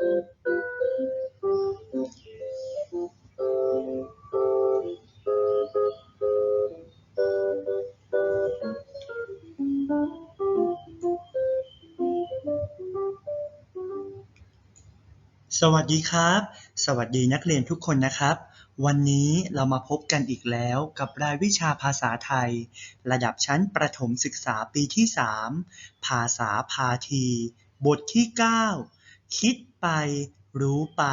สวัสดีครับ สวัสดีนักเรียนทุกคนนะครับ วันนี้เรามาพบกันอีกแล้วกับรายวิชาภาษาไทย ระดับชั้นประถมศึกษาปีที่ 3 ภาษาพาที บทที่ 9 คิด ไป รู้ไป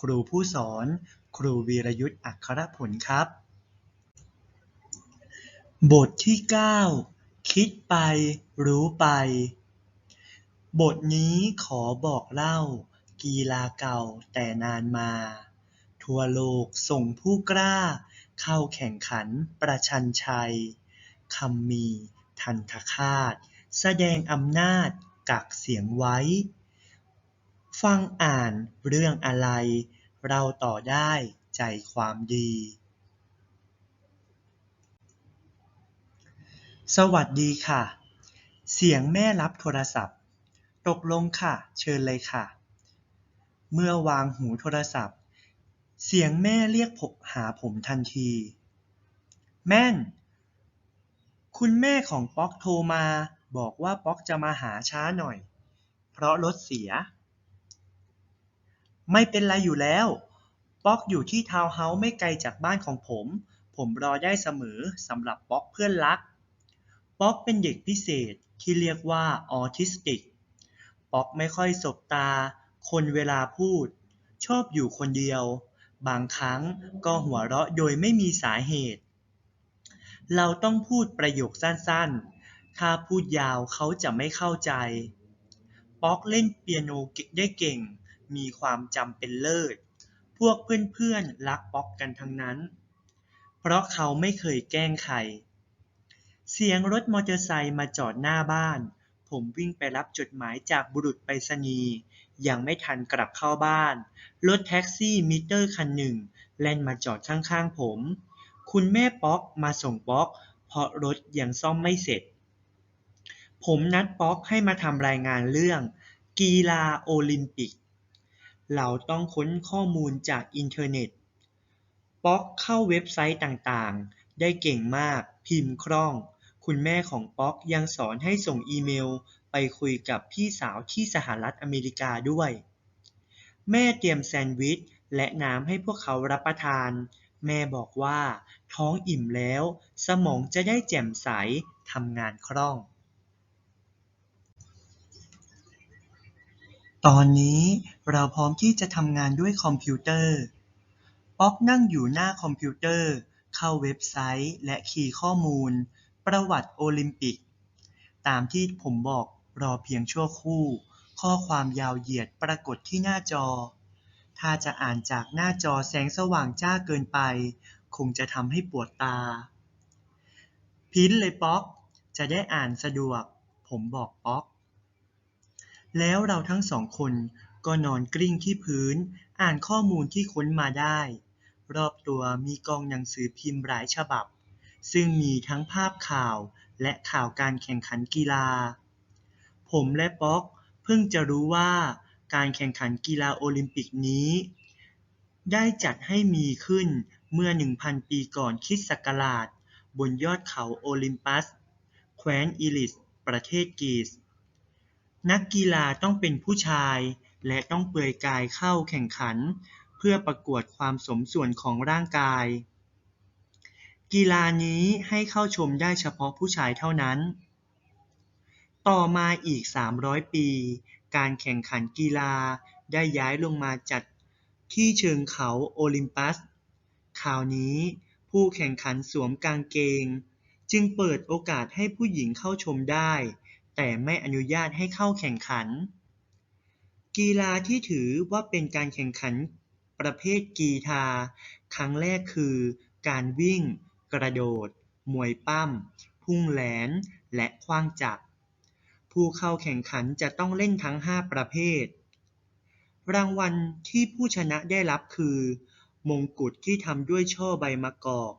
ครูผู้สอน ครูวีรยุทธ์อัครผลครับ บทที่ 9 คิดไป รู้ไป บทนี้ขอบอกเล่า กีฬาเก่าแต่นานมา ทั่วโลกส่งผู้กล้า เข้าแข่งขันประชันชัยคำมี ทันทคาต แสดงอำนาจกักเสียงไว้ ฟังอ่านเรื่องอะไร เราต่อได้ใจความดี สวัสดีค่ะ เสียงแม่รับโทรศัพท์ ตกลงค่ะ เชิญเลยค่ะ เมื่อวางหูโทรศัพท์ เสียงแม่เรียกผมหาผมทันที แม่น คุณแม่ของป๊อกโทรมาบอกว่าป๊อกจะมาหาช้าหน่อย เพราะรถเสีย ไม่เป็นไรอยู่แล้ว ป๊อกอยู่ที่ทาวน์เฮาส์ไม่ไกลจากบ้านของผม ผมรอได้เสมอสำหรับป๊อกเพื่อนรัก ป๊อกเป็นเด็กพิเศษที่เรียกว่าออทิสติก ป๊อกไม่ค่อยสบตา คนเวลาพูด ชอบอยู่คนเดียว บางครั้งก็หัวเราะโดยไม่มีสาเหตุ เราต้องพูดประโยคสั้นๆ ถ้าพูดยาวเขาจะไม่เข้าใจ ป๊อกเล่นเปียโนได้เก่ง มีความจำเป็นเลิศ พวกเพื่อนๆรักป๊อกกันทั้งนั้น เพราะเขาไม่เคยแกล้งใคร เสียงรถมอเตอร์ไซค์มาจอดหน้าบ้าน ผมวิ่งไปรับจดหมายจากบุรุษไปรษณีย์ยังไม่ทันกลับเข้าบ้าน รถแท็กซี่มิเตอร์คันหนึ่ง แล่นมาจอดข้างๆผม คุณแม่ป๊อกมาส่งป๊อก เพราะรถยังซ่อมไม่เสร็จ ผมนัดป๊อกให้มาทำรายงานเรื่อง กีฬาโอลิมปิก เราต้องค้นข้อมูลจากอินเทอร์เน็ต ป๊อกเข้าเว็บไซต์ต่างๆ ได้เก่งมาก พิมพ์คล่อง คุณแม่ของป๊อกยังสอนให้ส่งอีเมลไปคุยกับพี่สาวที่สหรัฐอเมริกาด้วย แม่เตรียมแซนด์วิชและน้ำให้พวกเขารับประทาน แม่บอกว่า ท้องอิ่มแล้ว สมองจะได้แจ่มใสทำงานคล่อง ตอนนี้เราพร้อมที่จะทำงานด้วยคอมพิวเตอร์ ป๊อกนั่งอยู่หน้าคอมพิวเตอร์ เข้าเว็บไซต์และคีย์ข้อมูล ประวัติโอลิมปิก ตามที่ผมบอกรอเพียงชั่วครู่ ข้อความยาวเหยียดปรากฏที่หน้าจอ ถ้าจะอ่านจากหน้าจอแสงสว่างจ้าเกินไป คงจะทำให้ปวดตา พิมพ์เลยป๊อก จะได้อ่านสะดวก ผมบอกป๊อก แล้วเราทั้งสองคนก็นอนกลิ้งที่พื้น อ่านข้อมูลที่ค้นมาได้ รอบตัวมีกองหนังสือพิมพ์หลายฉบับ ซึ่งมีทั้งภาพข่าวและข่าวการแข่งขันกีฬา ผมและป๊อกเพิ่งจะรู้ว่าการแข่งขันกีฬาโอลิมปิกนี้ ได้จัดให้มีขึ้นเมื่อ 1,000 ปีก่อนคริสต์ศักราช บนยอดเขาโอลิมปัส แคว้นอิลิส ประเทศกรีซ นักกีฬาต้องเป็นผู้ชาย และต้องเปลือยกายเข้าแข่งขัน เพื่อประกวดความสมส่วนของร่างกาย กีฬานี้ให้เข้าชมได้เฉพาะผู้ชายเท่านั้น ต่อมาอีก 300 ปี การแข่งขันกีฬาได้ย้ายลงมาจัดที่เชิงเขาโอลิมปัส คราวนี้ผู้แข่งขันสวมกางเกง จึงเปิดโอกาสให้ผู้หญิงเข้าชมได้ แต่ไม่อนุญาตให้เข้าแข่งขัน กีฬาที่ถือว่าเป็นการแข่งขันประเภทกีฬาครั้งแรกคือ การวิ่ง กระโดด มวยปั้ม พุ่งแหลน และขว้างจักร ผู้เข้าแข่งขันจะต้องเล่นทั้ง 5 ประเภท รางวัลที่ผู้ชนะได้รับคือ มงกุฎที่ทำด้วยช่อใบมะกอก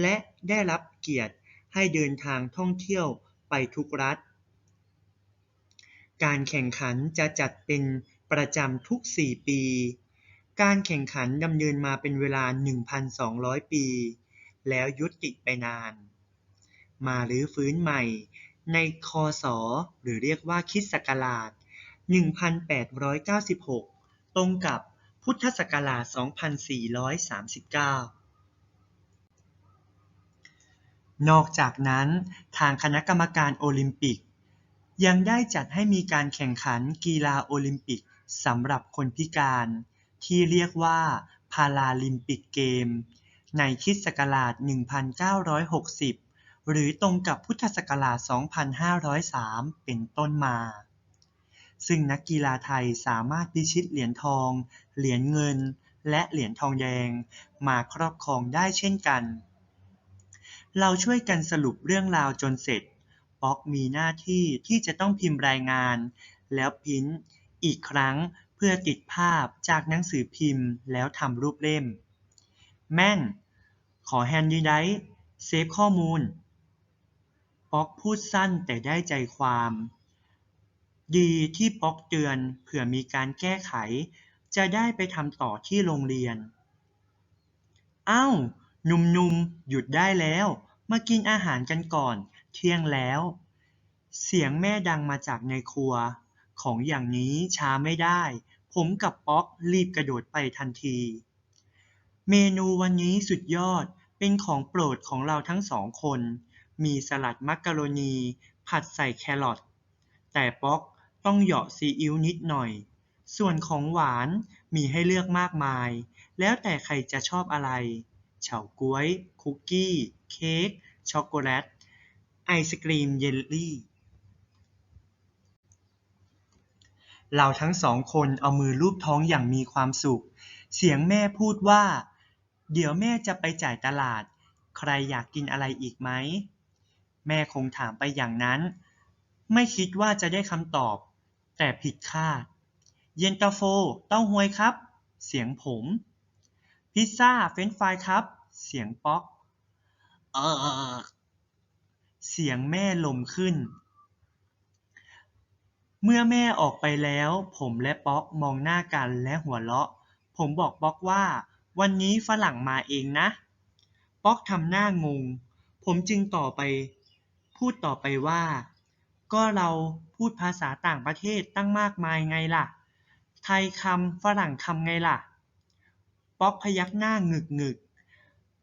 และได้รับเกียรติให้เดินทางท่องเที่ยวไปทุกรัฐ การแข่งขันจะจัดเป็นประจำทุก 4 ปี การแข่งขันดำเนินมาเป็นเวลา 1,200 ปี แล้วยุติไปนาน มารื้อฟื้นใหม่ในคศหรือเรียกว่าคริสต์ศักราช 1896 ตรงกับพุทธศักราช 2439 นอกจากนั้นทางคณะกรรมการโอลิมปิก ยังได้จัดให้มีการแข่งขันกีฬาโอลิมปิกสำหรับคนพิการ ที่เรียกว่าพาราลิมปิกเกม ในคริสต์ศักราช1960 หรือตรงกับพุทธศักราช 2503 เป็นต้นมา ซึ่งนักกีฬาไทยสามารถพิชิตเหรียญทอง เหรียญเงิน และเหรียญทองแดงมาครอบครองได้เช่นกัน เราช่วยกันสรุปเรื่องราวจนเสร็จ ป๊อกมีหน้าที่ที่จะต้องพิมพ์รายงาน แล้วพิมพ์อีกครั้งเพื่อติดภาพจากหนังสือพิมพ์แล้วทำรูปเล่ม แม่น ขอแฮนดี้ไดร์เซฟข้อมูล ป๊อกพูดสั้นแต่ได้ใจความ ดีที่ป๊อกเตือนเผื่อมีการแก้ไข จะได้ไปทำต่อที่โรงเรียน อ้าว หนุ่มๆ หยุดได้แล้ว มากินอาหารกันก่อน เที่ยงแล้ว เสียงแม่ดังมาจากในครัว ของอย่างนี้ช้าไม่ได้ ผมกับป๊อกรีบกระโดดไปทันที เมนูวันนี้สุดยอด เป็นของโปรดของเราทั้งสองคน มีสลัดมักกะโรนี ผัดใส่แครอท แต่ป๊อกต้องเหยาะซีอิ๊วนิดหน่อย ส่วนของหวานมีให้เลือกมากมาย แล้วแต่ใครจะชอบอะไร เฉาก๊วย คุกกี้ เค้ก ช็อกโกแลต ไอศกรีมเยลลี่ เราทั้งสองคนเอามือลูบท้องอย่างมีความสุข เสียงแม่พูดว่า เดี๋ยวแม่จะไปจ่ายตลาด ใครอยากกินอะไรอีกไหม แม่คงถามไปอย่างนั้น ไม่คิดว่าจะได้คำตอบ แต่ผิดคาด เย็นตาโฟ เต้าหวยครับ เสียงผม พิซซ่า เฟรนช์ฟรายครับ เสียงป๊อก เออ เสียงแม่ลมขึ้น เมื่อแม่ออกไปแล้ว ผมและป๊อกมองหน้ากันและหัวเราะ ผมบอกป๊อกว่า วันนี้ฝรั่งมาเองนะ ป๊อกทำหน้างง ผมจึงต่อไป พูดต่อไปว่า ก็เราพูดภาษาต่างประเทศตั้งมากมายไงล่ะ ไทยคำฝรั่งคำไงล่ะ ป๊อกพยักหน้างึกงึก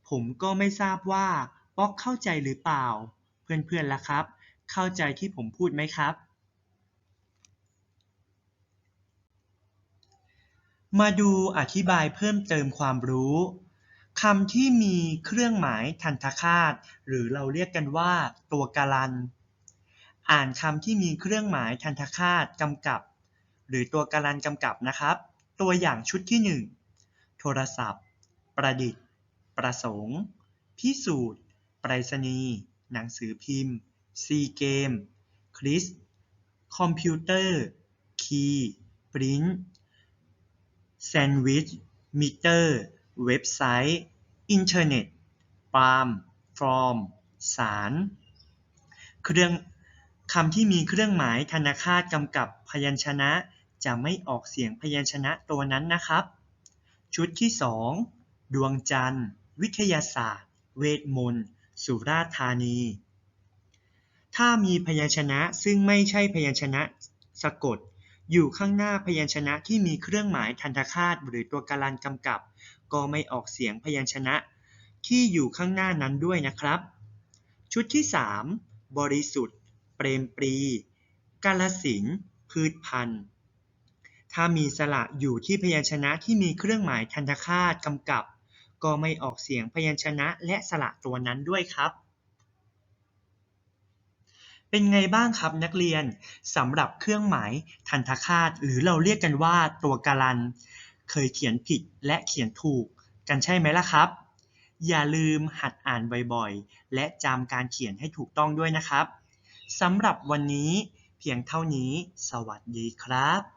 ผมก็ไม่ทราบว่าป๊อกเข้าใจหรือเปล่า เพื่อนๆล่ะครับ เข้าใจที่ผมพูดไหมครับ มาดูอธิบายเพิ่มเติมความรู้คำที่มีเครื่องหมายทันตคาต หรือเราเรียกกันว่า ตัวการัน อ่านคำที่มีเครื่องหมายทันตคาตกำกับ หรือตัวการันกำกับนะครับ ตัวอย่างชุดที่ 1 โทรศัพท์ ประดิษฐ์ ประสงค์ พิสูจน์ไปรษณีย์ หนังสือพิมพ์ ซีเกม คริส คอมพิวเตอร์ คีย์ปริ้นแซนด์วิช มิเตอร์ เว็บไซต์ อินเทอร์เน็ตปาล์มฟอร์ม สาร เครื่องคำที่มีเครื่องหมายธนาคาตกำกับพยัญชนะ จะไม่ออกเสียงพยัญชนะตัวนั้นนะครับ ชุดที่ 2 ดวงจันทร์ วิทยาศาสตร์ เวทมนต์ สุราษฎร์ธานี ถ้ามีพยัญชนะซึ่งไม่ใช่พยัญชนะสะกด อยู่ข้างหน้าพยัญชนะที่มีเครื่องหมายทันตคาตหรือตัวการันกำกับ ก็ไม่ออกเสียงพยัญชนะที่อยู่ข้างหน้านั้นด้วยนะครับ ชุดที่ 3 บริสุทธิ์ เปรมปรี กาลสินพืชพันธุ์ ถ้ามีสระอยู่ที่พยัญชนะที่มีเครื่องหมายทันตคาตกำกับ ก็ไม่ออกเสียงพยัญชนะและสระตัวนั้นด้วยครับ เป็นไงบ้างครับนักเรียนสำหรับเครื่องหมายทันตคาต หรือเราเรียกกันว่าตัวการัน เคยเขียนผิดและเขียนถูก กันใช่ไหมล่ะครับ อย่าลืมหัดอ่านบ่อยๆ และจำการเขียนให้ถูกต้องด้วยนะครับสำหรับวันนี้เพียงเท่านี้ สวัสดีครับ